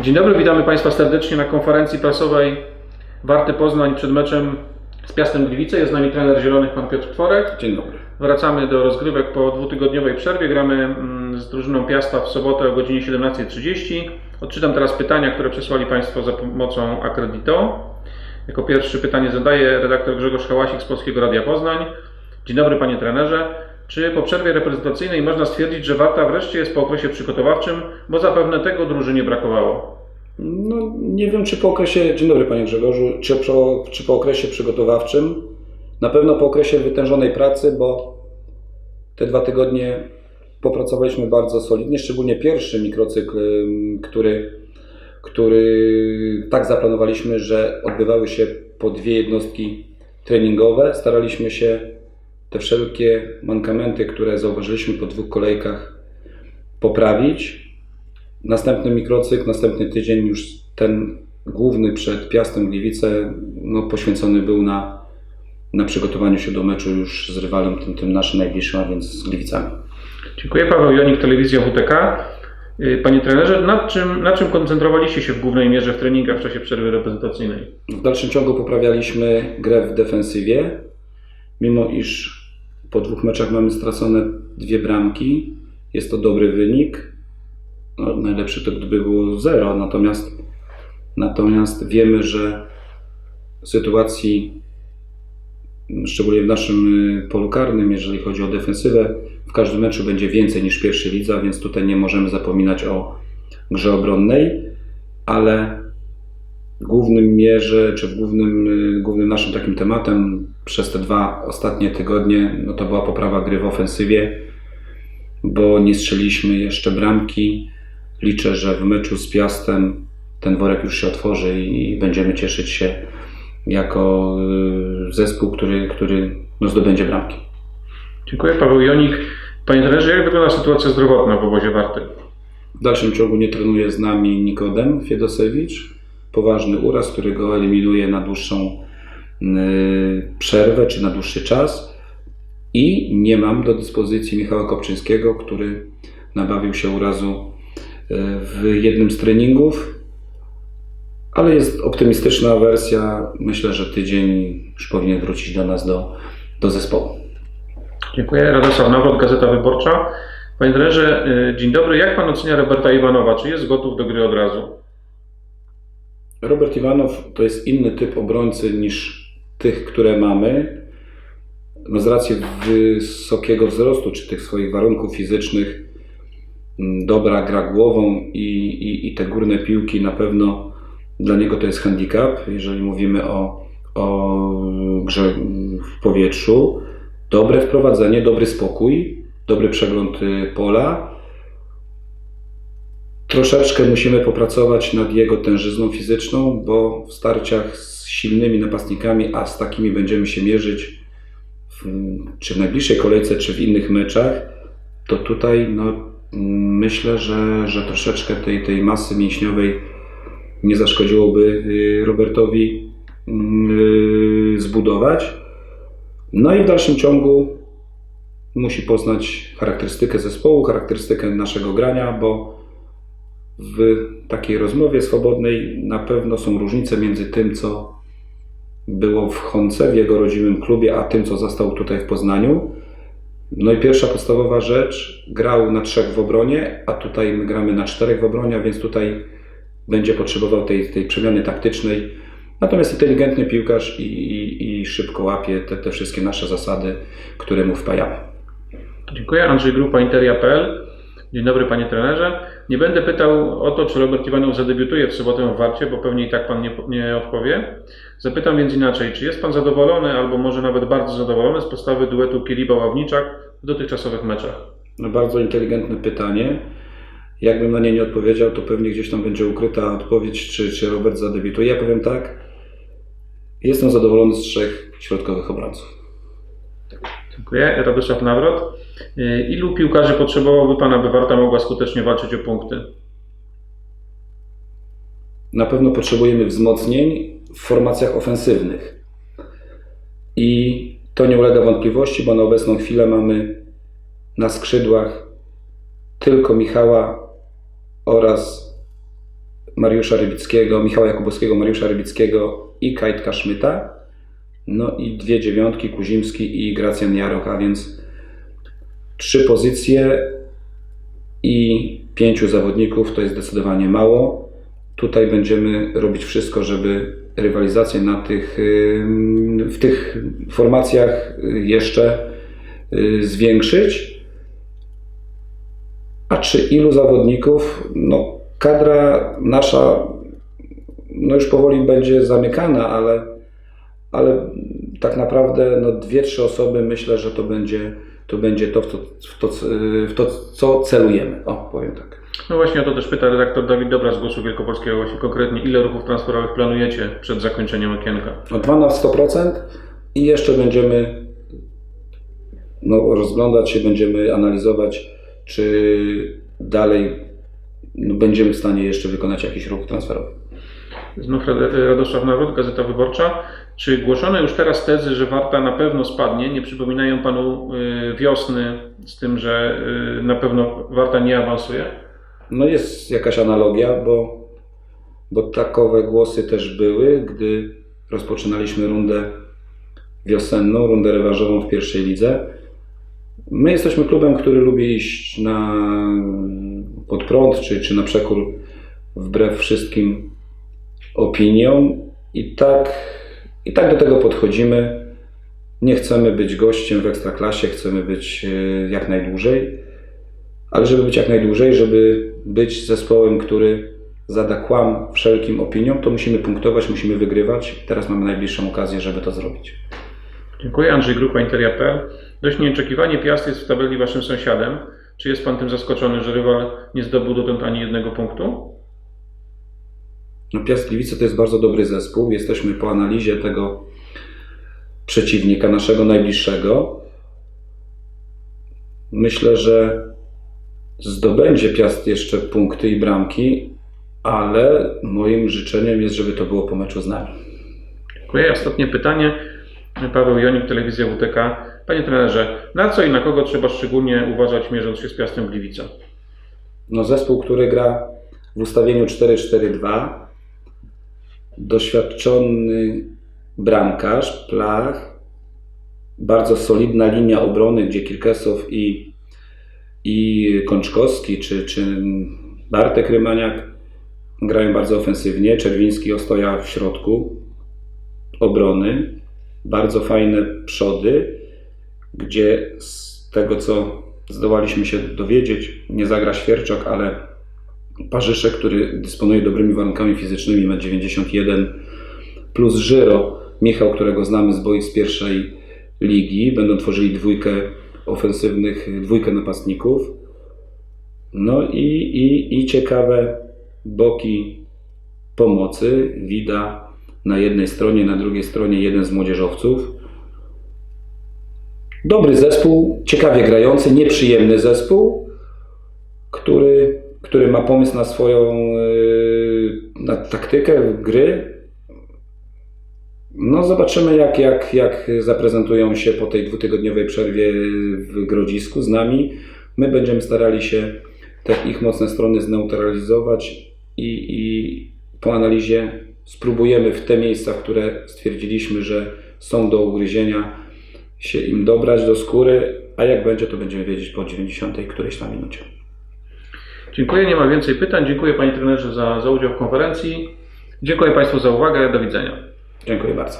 Dzień dobry, witamy Państwa serdecznie na konferencji prasowej Warty Poznań przed meczem z Piastem Gliwice. Jest z nami trener Zielonych, Pan Piotr Tworek. Dzień dobry. Wracamy do rozgrywek po dwutygodniowej przerwie. Gramy mm, z drużyną Piasta w sobotę o godzinie 17.30. Odczytam teraz pytania, które przesłali Państwo za pomocą Accredito. Jako pierwszy pytanie zadaje redaktor Grzegorz Hałasik z Polskiego Radia Poznań. Dzień dobry Panie trenerze. Czy po przerwie reprezentacyjnej można stwierdzić, że Warta wreszcie jest po okresie przygotowawczym, bo zapewne tego drużynie brakowało? No, nie wiem, czy po okresie, dzień dobry Panie Grzegorzu, czy po, czy po okresie przygotowawczym, na pewno po okresie wytężonej pracy, bo te dwa tygodnie popracowaliśmy bardzo solidnie, szczególnie pierwszy mikrocykl, który, który tak zaplanowaliśmy, że odbywały się po dwie jednostki treningowe. Staraliśmy się te wszelkie mankamenty, które zauważyliśmy po dwóch kolejkach, poprawić. Następny mikrocykl, następny tydzień już ten główny przed Piastem Gliwice no, poświęcony był na, na przygotowaniu się do meczu już z rywalem, tym, tym naszym najbliższym, a więc z Gliwicami. Dziękuję. Paweł Jonik, Telewizja WTK. Y, Panie trenerze, nad czym, na czym koncentrowaliście się w głównej mierze w treningach w czasie przerwy reprezentacyjnej? W dalszym ciągu poprawialiśmy grę w defensywie, mimo iż po dwóch meczach mamy stracone dwie bramki. Jest to dobry wynik. No, najlepszy to gdyby było zero, natomiast, natomiast wiemy, że w sytuacji, szczególnie w naszym y, polu karnym, jeżeli chodzi o defensywę, w każdym meczu będzie więcej niż pierwszy lidza, więc tutaj nie możemy zapominać o grze obronnej, ale głównym mierze, czy w głównym, y, głównym naszym takim tematem przez te dwa ostatnie tygodnie, no to była poprawa gry w ofensywie, bo nie strzeliliśmy jeszcze bramki. Liczę, że w meczu z Piastem ten worek już się otworzy i będziemy cieszyć się jako y, zespół, który, który no, zdobędzie bramki. Dziękuję. Paweł Jonik. Panie trenerze, jak wygląda sytuacja zdrowotna w obozie Warty? W dalszym ciągu nie trenuje z nami Nikodem Fiedosewicz. Poważny uraz, który go eliminuje na dłuższą y, przerwę czy na dłuższy czas. I nie mam do dyspozycji Michała Kopczyńskiego, który nabawił się urazu y, w jednym z treningów. Ale jest optymistyczna wersja. Myślę, że tydzień już powinien wrócić do nas, do, do zespołu. Dziękuję. Radosław Nawrot, Gazeta Wyborcza. Panie trenerze, y, dzień dobry. Jak Pan ocenia Roberta Iwanowa? Czy jest gotów do gry od razu? Robert Iwanow to jest inny typ obrońcy niż tych, które mamy. No z racji wysokiego wzrostu, czy tych swoich warunków fizycznych, mm, dobra gra głową i, i, i te górne piłki na pewno dla niego to jest handicap, jeżeli mówimy o, o grze w powietrzu. Dobre wprowadzenie, dobry spokój, dobry przegląd y, pola. Troszeczkę musimy popracować nad jego tężyzną fizyczną, bo w starciach z silnymi napastnikami, a z takimi będziemy się mierzyć w, czy w najbliższej kolejce, czy w innych meczach, to tutaj no, mm, myślę, że, że troszeczkę tej, tej masy mięśniowej nie zaszkodziłoby y, Robertowi y, zbudować. No i w dalszym ciągu musi poznać charakterystykę zespołu, charakterystykę naszego grania, bo w takiej rozmowie swobodnej na pewno są różnice między tym, co było w Honce, w jego rodzimym klubie, a tym, co został tutaj w Poznaniu. No i pierwsza podstawowa rzecz, grał na trzech w obronie, a tutaj my gramy na czterech w obronie, a więc tutaj będzie potrzebował tej, tej przemiany taktycznej. Natomiast inteligentny piłkarz i, i, i szybko łapie te, te wszystkie nasze zasady, które mu wpajamy. Dziękuję. Andrzej Grupa, Interia.pl. Dzień dobry Panie trenerze. Nie będę pytał o to, czy Robert Iwanow zadebiutuje w sobotę w Warcie, bo pewnie i tak Pan nie, nie odpowie. Zapytam więc inaczej, czy jest Pan zadowolony, albo może nawet bardzo zadowolony z postawy duetu Kiliba-Ławniczak w dotychczasowych meczach? No bardzo inteligentne pytanie. Jakbym na nie nie odpowiedział, to pewnie gdzieś tam będzie ukryta odpowiedź, czy, czy Robert zadebiutuje. Ja powiem tak, jestem zadowolony z trzech środkowych obrońców. Dziękuję. Radosław Nawrot. Y, Ilu piłkarzy potrzebowałby Pan, aby Warta mogła skutecznie walczyć o punkty? Na pewno potrzebujemy wzmocnień w formacjach ofensywnych. I to nie ulega wątpliwości, bo na obecną chwilę mamy na skrzydłach tylko Michała oraz Mariusza Rybickiego, Michała Jakubowskiego, Mariusza Rybickiego i Kajtka Szmyta. No i dwie dziewiątki, Kuzimski i Gracjan Jaroch, a więc trzy pozycje i pięciu zawodników to jest zdecydowanie mało. Tutaj będziemy robić wszystko, żeby rywalizację na tych, w tych formacjach y, jeszcze y, zwiększyć. A czy ilu zawodników? No, kadra nasza no już powoli będzie zamykana, ale, ale tak naprawdę no, dwie, trzy osoby myślę, że to będzie to, będzie to, w to, w to, w to co celujemy. O, powiem tak. No właśnie o to też pyta redaktor Dawid Dobra z Głosu Wielkopolskiego. Właśnie konkretnie ile ruchów transferowych planujecie przed zakończeniem okienka? No, dwa na 100% i jeszcze będziemy no, rozglądać się, będziemy analizować, czy dalej no, będziemy w stanie jeszcze wykonać jakiś ruch transferowy. Znów Rad- Radosław Nawrot, Gazeta Wyborcza. Czy głoszone już teraz tezy, że Warta na pewno spadnie, nie przypominają Panu y, wiosny z tym, że y, na pewno Warta nie awansuje? No jest jakaś analogia, bo, bo takowe głosy też były, gdy rozpoczynaliśmy rundę wiosenną, rundę rewanżową w pierwszej lidze. My jesteśmy klubem, który lubi iść na pod prąd, czy, czy na przekór wbrew wszystkim opiniom i tak, i tak do tego podchodzimy. Nie chcemy być gościem w ekstraklasie, chcemy być e, jak najdłużej, ale żeby być jak najdłużej, żeby być zespołem, który zada kłam wszelkim opiniom, to musimy punktować, musimy wygrywać. Teraz mamy najbliższą okazję, żeby to zrobić. Dziękuję. Andrzej Grupa Interia.pl. Dość nieoczekiwanie Piast jest w tabeli Waszym sąsiadem. Czy jest Pan tym zaskoczony, że rywal nie zdobył dotąd ani jednego punktu? No Piast Gliwice to jest bardzo dobry zespół. Jesteśmy po analizie tego przeciwnika, naszego najbliższego. Myślę, że zdobędzie Piast jeszcze punkty i bramki, ale moim życzeniem jest, żeby to było po meczu z nami. Dziękuję. Ostatnie pytanie. Paweł Jonik, Telewizja WTK. Panie trenerze, na co i na kogo trzeba szczególnie uważać, mierząc się z Piastem Gliwice? No zespół, który gra w ustawieniu 4-4-2, doświadczony bramkarz, Plach, bardzo solidna linia obrony, gdzie Kilkesow i, i Kączkowski, czy, czy Bartek Rymaniak grają bardzo ofensywnie, Czerwiński ostoja w środku obrony, bardzo fajne przody, gdzie z tego co zdołaliśmy się dowiedzieć, nie zagra Świerczok, ale Parzyszek, który dysponuje dobrymi warunkami fizycznymi, ma 91 plus Żyro, Michał, którego znamy z boisk z pierwszej ligi, będą tworzyli dwójkę ofensywnych, dwójkę napastników. No i, i, i ciekawe boki pomocy. Wida na jednej stronie, na drugiej stronie jeden z młodzieżowców. Dobry zespół, ciekawie grający, nieprzyjemny zespół, który, który ma pomysł na swoją yy, na taktykę gry. No zobaczymy jak, jak, jak zaprezentują się po tej dwutygodniowej przerwie w Grodzisku z nami. My będziemy starali się te ich mocne strony zneutralizować i, i po analizie spróbujemy w te miejsca, które stwierdziliśmy, że są do ugryzienia, się im dobrać do skóry, a jak będzie, to będziemy wiedzieć po 90 którejś tam minucie. Dziękuję, nie ma więcej pytań. Dziękuję Panie trenerze za, za udział w konferencji. Dziękuję Państwu za uwagę. Do widzenia. Dziękuję bardzo.